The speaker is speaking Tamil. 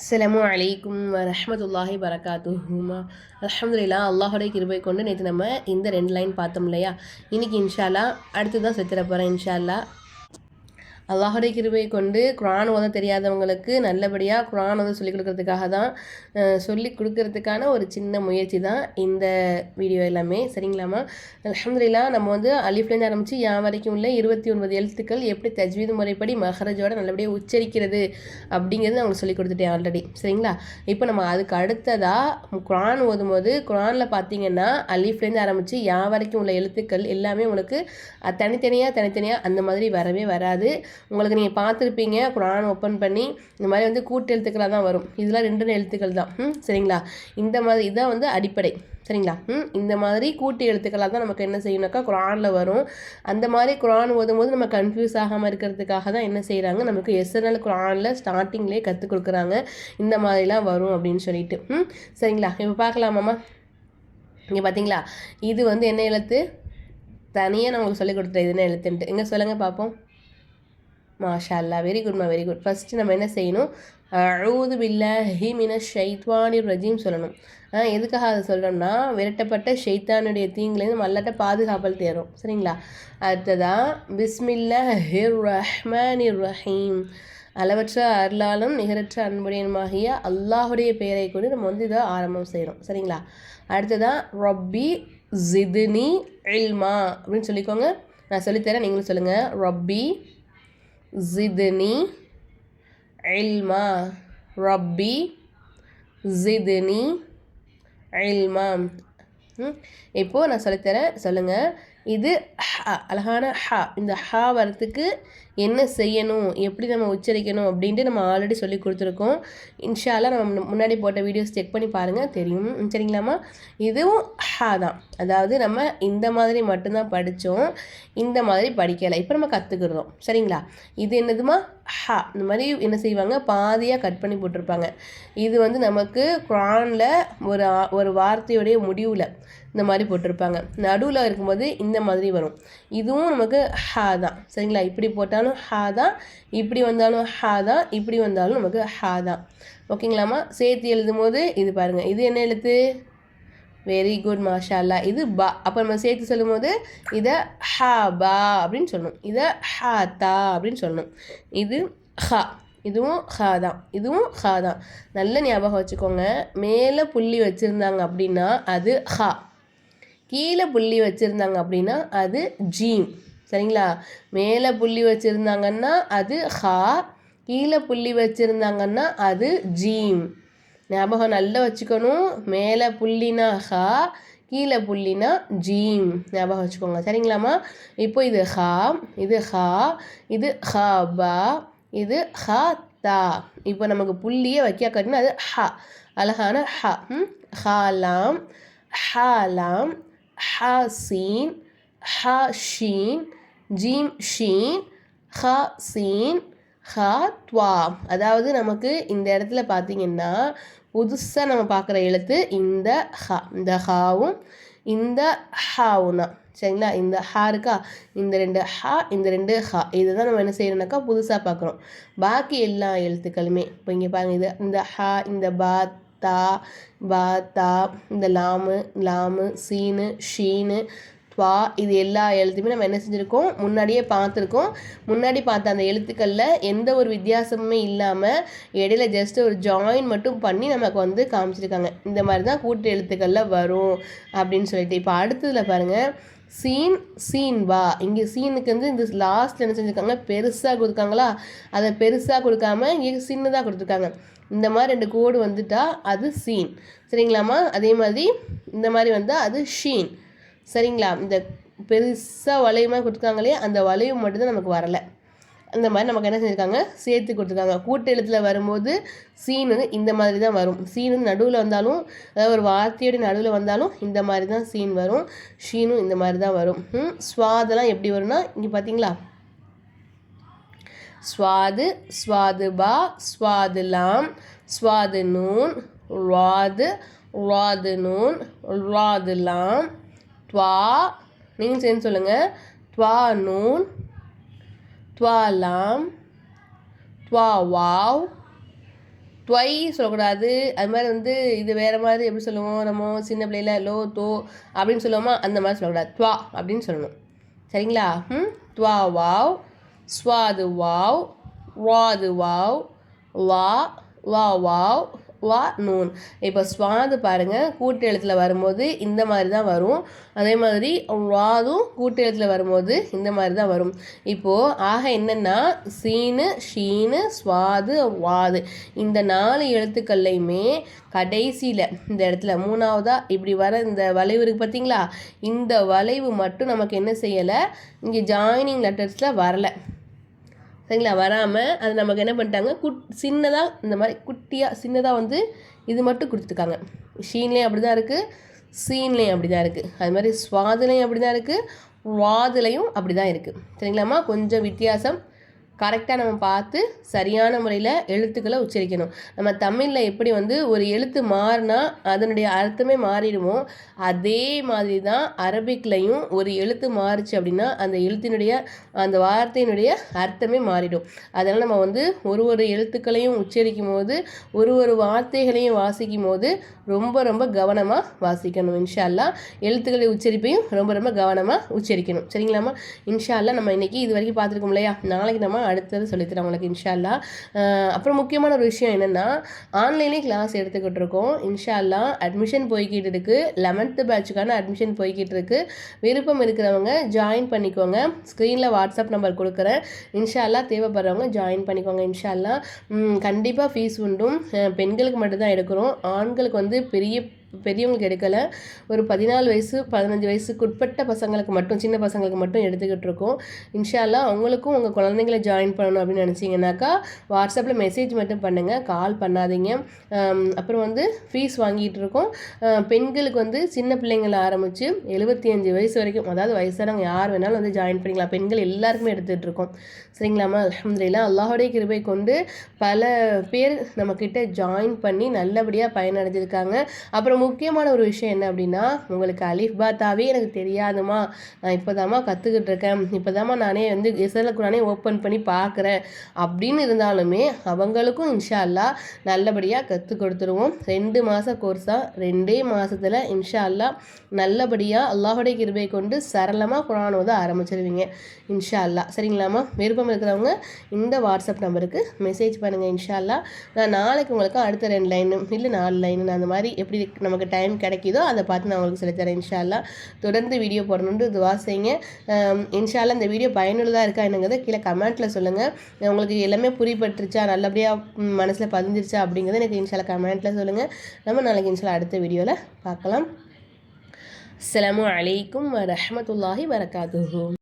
அஸ்லாம் அலைக்கும் வரஹ்மத்துல்லாஹி வரகாத்துஹுமா அலமதுல்லா அல்லாஹுடைய கிருபை கொண்டு நேற்று நம்ம இந்த ரெண்டு லைன் பார்த்தோம் இல்லையா? இன்றைக்கி இன்ஷால்லா அடுத்து தான் செத்துற போகிறேன் இன்ஷால்லா அல்லாஹுடைய கிருபை கொண்டு குரான் ஓத தெரியாதவங்களுக்கு நல்லபடியாக குரான் வந்து சொல்லிக் கொடுக்கறதுக்காக தான் சொல்லி கொடுக்கறதுக்கான ஒரு சின்ன முயற்சி தான் இந்த வீடியோ எல்லாமே. சரிங்களாமா அலமதுல்லா நம்ம வந்து அலிஃப்லேருந்து ஆரம்பித்து யா வரைக்கும் உள்ள இருபத்தி ஒன்பது எழுத்துக்கள் எப்படி தஜ்வீது முறைப்படி மஹரஜோட நல்லபடியாக உச்சரிக்கிறது அப்படிங்கிறது அவங்களுக்கு சொல்லி கொடுத்துட்டேன் ஆல்ரெடி சரிங்களா? இப்போ நம்ம அதுக்கு அடுத்ததாக குரான் ஓதும்போது குரானில் பார்த்தீங்கன்னா அலிஃப்லேருந்து ஆரம்பித்து யா வரைக்கும் உள்ள எழுத்துக்கள் எல்லாமே உங்களுக்கு தனித்தனியாக தனித்தனியாக அந்த மாதிரி வரவே வராது. உங்களுக்கு நீங்கள் பார்த்துருப்பீங்க. குரான் ஓப்பன் பண்ணி இந்த மாதிரி வந்து கூட்டு எழுத்துக்களாக தான் வரும். இதெல்லாம் ரெண்டு எழுத்துக்கள் தான். ம் சரிங்களா? இந்த மாதிரி இதான் வந்து அடிப்படை. சரிங்களா? ம் இந்த மாதிரி கூட்டு எழுத்துக்களாக தான் நமக்கு என்ன செய்யணும்னாக்கா குரானில் வரும். அந்த மாதிரி குரான் ஓதும்போது நம்ம கன்ஃபியூஸ் ஆகாமல் இருக்கிறதுக்காக தான் என்ன செய்கிறாங்க நமக்கு எஸ்என்எல் குரானில் ஸ்டார்டிங்லேயே கற்றுக் கொடுக்குறாங்க. இந்த மாதிரிலாம் வரும் அப்படின்னு சொல்லிட்டு. ம் சரிங்களா? இப்போ பார்க்கலாமாம்மா இங்கே பார்த்தீங்களா இது வந்து என்ன எழுத்து? தனியாக நான் உங்களுக்கு சொல்லிக் கொடுத்துட்டேன். இது என்ன எழுத்துன்ட்டு. இங்கே சொல்லுங்கள் பார்ப்போம் மாஷா அல்லா வெரி குட்மா வெரி குட் ஃபஸ்ட்டு நம்ம என்ன செய்யணும்? அழுது பில்லாஹி மின ஷைத்வானி ரஜீம் சொல்லணும். ஆ, எதுக்காக அதை சொல்கிறோம்னா விரட்டப்பட்ட ஷைத்தானுடைய தீங்குலேருந்து மல்லாட்ட பாதுகாப்பல் தேரும். சரிங்களா? அடுத்ததான் பிஸ்மில்லாஹி ரஹ்மானி ரஹீம். அளவற்ற அருளாலும் நிகரற்ற அன்புடையனுமாகிய அல்லாஹுடைய பெயரை கொண்டு நம்ம வந்து இதை ஆரம்பம் செய்கிறோம் சரிங்களா? அடுத்ததான் ரொப்பி ஜிதுனி இல்மா அப்படின்னு சொல்லிக்கோங்க. நான் சொல்லித்தரேன் நீங்களும் சொல்லுங்கள் ரொப்பி ஜிதுனி இல்மா ரப்பி ஜிதுனி இல்மா இப்போது நான் சொல்லித்தரேன். சொல்லுங்கள் இது ஹ அழகான ஹ. இந்த ஹா வரத்துக்கு என்ன செய்யணும்? எப்படி நம்ம உச்சரிக்கணும்? அப்படின்ட்டு நம்ம ஆல்ரெடி சொல்லி கொடுத்துருக்கோம். இன்ஷால்லா நம்ம முன்னாடி போட்ட வீடியோஸ் செக் பண்ணி பாருங்கள் தெரியும். ம், சரிங்களாம்மா? இதுவும் ஹ தான். அதாவது நம்ம இந்த மாதிரி மட்டும்தான் படித்தோம் இந்த மாதிரி படிக்கலை. இப்போ நம்ம கற்றுக்கிறோம் சரிங்களா? இது என்னதுமா ஹ. இந்த மாதிரி என்ன செய்வாங்க? பாதியாக கட் பண்ணி போட்டிருப்பாங்க. இது வந்து நமக்கு குரானில் ஒரு ஒரு வார்த்தையுடைய முடிவில் இந்த மாதிரி போட்டிருப்பாங்க. நடுவில் இருக்கும்போது இந்த மாதிரி வரும். இதுவும் நமக்கு ஹா தான். சரிங்களா? இப்படி போட்டாலும் ஹா தான். இப்படி வந்தாலும் ஹா தான். இப்படி வந்தாலும் நமக்கு ஹா தான். ஓகேங்களாம்மா? சேர்த்து எழுதும் போது இது பாருங்கள் இது என்ன எழுத்து? வெரி குட் மாஷால்லா இது பா. அப்போ நம்ம சேர்த்து சொல்லும்போது இதை ஹா பா அப்படின்னு சொல்லணும். இதை ஹா தா அப்படின்னு சொல்லணும். இது ஹா. இதுவும் ஹா தான். இதுவும் ஹா தான். நல்ல ஞாபகம் வச்சுக்கோங்க. மேலே புள்ளி வச்சுருந்தாங்க அப்படின்னா அது ஹா. கீழே புள்ளி வச்சுருந்தாங்க அப்படின்னா அது ஜீம். சரிங்களா? மேலே புள்ளி வச்சுருந்தாங்கன்னா அது ஹா கீழே புள்ளி வச்சுருந்தாங்கன்னா அது ஜீம். ஞாபகம் நல்லா வச்சுக்கணும். மேலே புள்ளினா ஹா கீழே புள்ளினா ஜீம். ஞாபகம் வச்சுக்கோங்க. சரிங்களாம்மா? இப்போ இது ஹா இது ஹா இது ஹா பா இது ஹா தா. இப்போ நமக்கு புள்ளியே வைக்க கட்டினா அது ஹா. அழகான ஹா. ம் ஹாலாம் ஹாலாம் ஹா சீன் ஹா ஷீன் ஜீம் ஷீன் ஹா சீன் ஹா துவா அதாவது நமக்கு இந்த இடத்துல பார்த்தீங்கன்னா புதுசாக நம்ம பார்க்குற எழுத்து இந்த ஹா. இந்த ஹாவும் இந்த ஹாவும் தான் சரிங்களா? இந்த ஹா இருக்கா? இந்த ரெண்டு ஹா இந்த ரெண்டு ஹா. இதுதான் நம்ம என்ன செய்யறோம்னாக்கா புதுசாக பார்க்குறோம். பாக்கி எல்லா எழுத்துக்களுமே இப்போ இங்கே பாருங்கள் இது இந்த ஹா இந்த பா தா பா தா இந்த லாமு லாமு சீனு ஷீனு துவா இது எல்லா எழுத்துமே நம்ம என்ன செஞ்சுருக்கோம்? முன்னாடியே பார்த்துருக்கோம். முன்னாடி பார்த்த அந்த எழுத்துக்களில் எந்த ஒரு வித்தியாசமுமே இல்லாமல் இடையில ஜஸ்ட் ஒரு ஜாயின் மட்டும் பண்ணி நமக்கு வந்து காமிச்சிருக்காங்க. இந்த மாதிரி தான் கூட்டு எழுத்துக்களில் வரும் அப்படின்னு சொல்லிட்டு. இப்போ அடுத்ததில் பாருங்கள் சீன் சீன் வா. இங்கே சீனுக்கு வந்து இந்த லாஸ்ட்டில் என்ன செஞ்சுருக்காங்க? பெருசாக கொடுக்காங்களா? அதை பெருசாக கொடுக்காம இங்கே சின்னதாக கொடுத்துருக்காங்க. இந்த மாதிரி ரெண்டு கோடு வந்துட்டா அது சீன். சரிங்களாம்மா? அதே மாதிரி இந்த மாதிரி வந்தால் அது ஷீன். சரிங்களா? இந்த பெருசாக வளையமாக கொடுத்துருக்காங்களே அந்த வளையம் மட்டும்தான் நமக்கு வரலை. அந்த மாதிரி நமக்கு என்ன செஞ்சுருக்காங்க? சேர்த்து கொடுத்துருக்காங்க. கூட்டு எழுத்தில் வரும்போது சீன் வந்து இந்த மாதிரி தான் வரும். சீன் வந்து நடுவில் வந்தாலும் அதாவது ஒரு வார்த்தையோட நடுவில் வந்தாலும் இந்த மாதிரி தான் சீன் வரும். ஷீனும் இந்த மாதிரி தான் வரும். ம் ஸ்வாதெல்லாம் எப்படி வரும்னா இங்கே பார்த்தீங்களா ஸ்வாது ஸ்வாது பா ஸ்வாது லாம் ஸ்வாது நூன் ராது ராது நூன் ராது லாம் துவா நீங்கள் சேர்ந்து சொல்லுங்கள் துவா நூன் துவா லாம் துவா வாவ் துவை சொல்லக்கூடாது. அது மாதிரி வந்து இது வேறு மாதிரி எப்படி சொல்லுவோம்? நம்ம சின்ன பிள்ளையில லோ தோ அப்படின்னு சொல்லுவோமா? அந்த மாதிரி சொல்லக்கூடாது. துவா அப்படின்னு சொல்லணும். சரிங்களா? ம்? துவா வாவ் ஸ்வாது வாவ் வாது வாவ் வா வா வாவ் வா நூன் இப்போ ஸ்வாது பாருங்கள் கூட்டு எழுத்தில் வரும்போது இந்த மாதிரி தான் வரும். அதே மாதிரி வாதும் கூட்டு எழுத்தில் வரும்போது இந்த மாதிரி தான் வரும். இப்போது ஆக என்னென்னா சீனு ஷீனு ஸ்வாது வாது. இந்த நாலு எழுத்துக்கள்லையுமே கடைசியில் இந்த இடத்துல மூணாவதாக இப்படி வர இந்த வளைவு இருக்குது பார்த்தீங்களா இந்த வளைவு மட்டும் நமக்கு என்ன செய்யலை? இங்கே ஜாயினிங் லெட்டர்ஸில் வரலை. சரிங்களா? வராமல் அது நமக்கு என்ன பண்ணிட்டாங்க? குட் சின்னதாக இந்த மாதிரி குட்டியாக சின்னதாக வந்து இது மட்டும் கொடுத்துருக்காங்க ஷீன்லேயும் அப்படி தான் இருக்குது சீன்லேயும் அப்படி தான் இருக்குது அது மாதிரி சுவாதுலேயும் அப்படி தான் இருக்குது வாதுலையும் அப்படி தான் இருக்குது சரிங்களாம்மா? கொஞ்சம் வித்தியாசம். கரெக்டாக நம்ம பார்த்து சரியான முறையில் எழுத்துக்களை உச்சரிக்கணும். நம்ம தமிழில் எப்படி வந்து ஒரு எழுத்து மாறினா அதனுடைய அர்த்தமே மாறிடுமோ அதே மாதிரி தான் அரபிக்லையும் ஒரு எழுத்து மாறுச்சு அப்படின்னா அந்த எழுத்தினுடைய அந்த வார்த்தையினுடைய அர்த்தமே மாறிடும். அதனால் நம்ம வந்து ஒரு ஒரு எழுத்துக்களையும் உச்சரிக்கும் போது ஒரு ஒரு வார்த்தைகளையும் வாசிக்கும் போது ரொம்ப ரொம்ப கவனமாக வாசிக்கணும். இன்ஷால்லா எழுத்துக்களை உச்சரிப்பையும் ரொம்ப ரொம்ப கவனமாக உச்சரிக்கணும். சரிங்களாம்மா? இன்ஷால்லா நம்ம இன்றைக்கி இது வரைக்கும் பார்த்துருக்கோம் இல்லையா? நாளைக்கு நம்ம அடுத்தது சொல்லித்தரேன் உங்களுக்கு இன்ஷால்லா அப்புறம் முக்கியமான ஒரு விஷயம் என்னென்னா ஆன்லைன்லேயே கிளாஸ் எடுத்துக்கிட்டு இருக்கோம் இன்ஷால்லா அட்மிஷன் போய்கிட்டு இருக்குது லெவன்த்து பேட்சுக்கான அட்மிஷன் போய்கிட்டு இருக்குது விருப்பம் இருக்கிறவங்க ஜாயின் பண்ணிக்கோங்க. ஸ்க்ரீனில் வாட்ஸ்அப் நம்பர் கொடுக்குறேன். இன்ஷால்லா தேவைப்படுறவங்க ஜாயின் பண்ணிக்கோங்க இன்ஷால்லா கண்டிப்பாக ஃபீஸ் உண்டும். பெண்களுக்கு மட்டும்தான் எடுக்கிறோம். ஆண்களுக்கு வந்து பெரிய பெரியவங்களுக்கு எடுக்கலை. ஒரு பதினாலு வயசு பதினஞ்சு வயசுக்கு உட்பட்ட பசங்களுக்கு மட்டும் சின்ன பசங்களுக்கு மட்டும் எடுத்துக்கிட்டு இருக்கோம். இன்ஷால்லா அவங்களுக்கும் உங்கள் குழந்தைங்கள ஜாயின் பண்ணணும் அப்படின்னு நினச்சிங்கனாக்கா வாட்ஸ்அப்பில் மெசேஜ் மட்டும் பண்ணுங்கள் கால் பண்ணாதீங்க. அப்புறம் வந்து ஃபீஸ் வாங்கிட்டு இருக்கோம். பெண்களுக்கு வந்து சின்ன பிள்ளைங்களை ஆரம்பித்து எழுபத்தி அஞ்சு வயசு வரைக்கும் அதாவது வயசானவங்க யார் வேணாலும் வந்து ஜாயின் பண்ணிக்கலாம் பெண்கள் எல்லாருக்குமே எடுத்துகிட்டு இருக்கோம். சரிங்களாம்மா அலமதுல்லா அல்லாஹோடைய கிருபை கொண்டு பல பேர் நம்மக்கிட்ட ஜாயின் பண்ணி நல்லபடியாக பயனடைஞ்சிருக்காங்க. அப்புறம் முக்கியமான ஒரு விஷயம் என்ன அப்படின்னா உங்களுக்கு அலிஃப் பாத்தாவே எனக்கு தெரியாதுமா நான் இப்போ தாம்மா கற்றுக்கிட்டு இருக்கேன் இப்போ தாம்மா நானே வந்து எஸ்எல்க்கு நானே ஓப்பன் பண்ணி பார்க்குறேன். அப்படின்னு இருந்தாலுமே அவங்களுக்கும் இன்ஷா அல்லா நல்லபடியாக கற்றுக் கொடுத்துருவோம். ரெண்டு மாத கோர்ஸாக ரெண்டே மாதத்தில் இன்ஷா அல்லா நல்லபடியாக அல்லாஹுடைய கிருபை கொண்டு சரளமாக குரான் ஓத ஆரம்பிச்சிருவீங்க. இன்ஷா அல்லா சரிங்களாம்மா? விருப்பம் இருக்கிறவங்க இந்த வாட்ஸ்அப் நம்பருக்கு மெசேஜ் பண்ணுங்கள் இன்ஷா அல்லா நான் நாளைக்கு உங்களுக்கு அடுத்த ரெண்டு லைனு இல்லை நாலு லைனு அந்த மாதிரி எப்படி நமக்கு டைம் கிடைக்கிதோ அதை பார்த்து நான் உங்களுக்கு சொல்லித்தரேன் இன்ஷால்லா தொடர்ந்து வீடியோ போடணுன்ட்டு துவா செய்யுங்க. இன்ஷால்லா இந்த வீடியோ பயனுள்ளதாக இருக்கா என்னங்கிறத கீழே கமெண்ட்டில் சொல்லுங்கள் உங்களுக்கு எல்லாமே புரிப்பட்டுருச்சா நல்லபடியாக மனசில் பதிஞ்சிருச்சா அப்படிங்கிறத எனக்கு இன்ஷால்லா கமெண்ட்டில் சொல்லுங்கள் நம்ம நாளைக்கு இன்ஷால்லா அடுத்த வீடியோவில் பார்க்கலாம். அஸ்லாம் வலைக்கம் வரமத்துல்லாஹி வரகாத்து